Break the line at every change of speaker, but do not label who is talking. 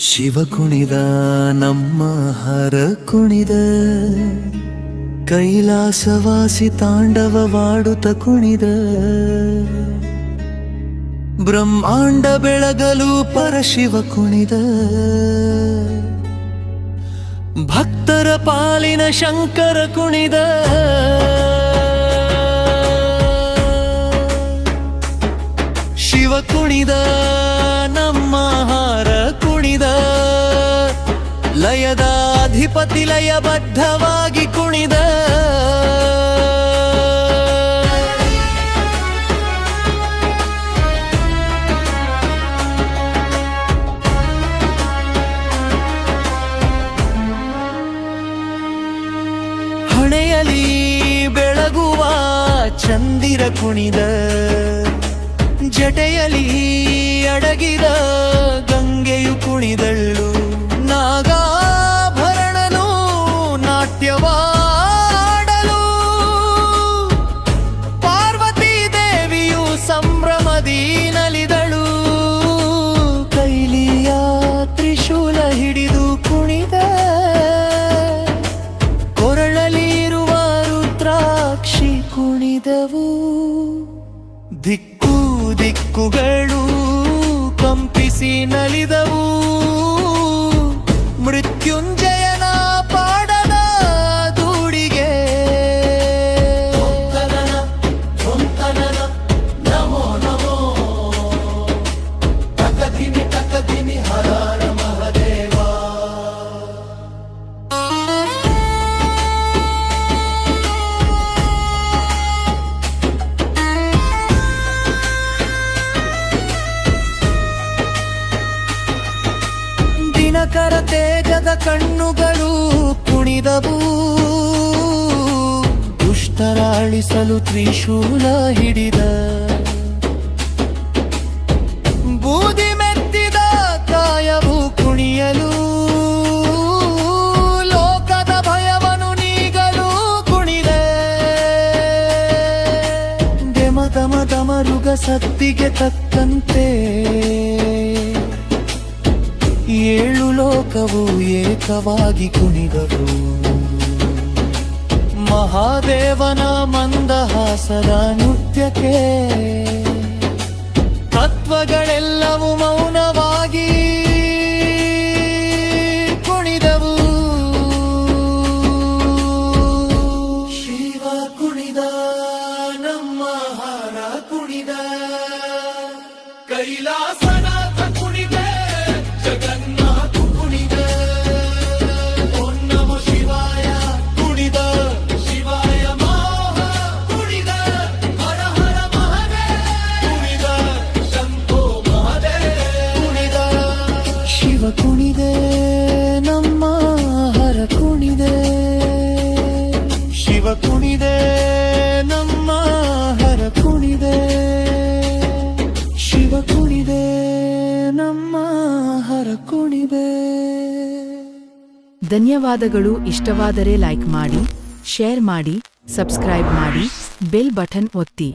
ಶಿವ ಕುಣಿದ, ನಮ್ಮ ಹರ ಕುಣಿದ. ಕೈಲಾಸವಾಸಿ ತಾಂಡವವಾಡುತ್ತ ಕುಣಿದ. ಬ್ರಹ್ಮಾಂಡ ಬೆಳಗಲು ಪರಶಿವ ಕುಣಿದ. ಭಕ್ತರ ಪಾಲಿನ ಶಂಕರ ಕುಣಿದ. ಶಿವ ಕುಣಿದ. ಲಯದ ಅಧಿಪತಿ ಲಯಬದ್ಧವಾಗಿ ಕುಣಿದ. ಹಣೆಯಲ್ಲಿ ಬೆಳಗುವ ಚಂದಿರ ಕುಣಿದ. ಜಟೆಯಲಿ ಅಡಗಿದ ಕುಣಿದವು ದಿಕ್ಕು ದಿಕ್ಕುಗಳು ಕಂಪಿಸಿ ನಲಿದವು. ಮೃತ್ಯುಂಜಯನ ದಿನಕರ ತೇಜದ ಕಣ್ಣುಗಳು ಕುಣಿದವು. ದುಷ್ಟರ ಅಳಿಸಲು ತ್ರಿಶೂಲ ಹಿಡಿದ. ಬೂದಿ ಮೆತ್ತಿದ ಕಾಯವು ಕುಣಿಯಲು. ಲೋಕದ ಭಯವನು ನೀಗಲು ಸತ್ತಿಗೆ ತಕ್ಕಂತೆ. ಏಳು ಲೋಕವು ಏಕವಾಗಿ ಕುಣಿದರು. ಮಹಾದೇವನ ಮಂದಹಾಸದ ನೃತ್ಯಕ್ಕೆ ತತ್ವಗಳೆಲ್ಲವೂ ಮೌನವಾಗಿ ಕುಣಿದವು. ಶಿವ ಕುಣಿದ, ನಮ್ಮ ಹಾರ ಕುಣಿದ ಕೈಲಾಸನಾಥ ನಮ್ಮ ಹರ ಕುಣಿದೆ.
ಧನ್ಯವಾದಗಳು. ಇಷ್ಟವಾದರೆ ಲೈಕ್ ಮಾಡಿ ಶೇರ್ ಮಾಡಿ ಸಬ್ಸ್ಕ್ರೈಬ್ ಮಾಡಿ ಬೆಲ್ ಬಟನ್ ಒತ್ತಿ.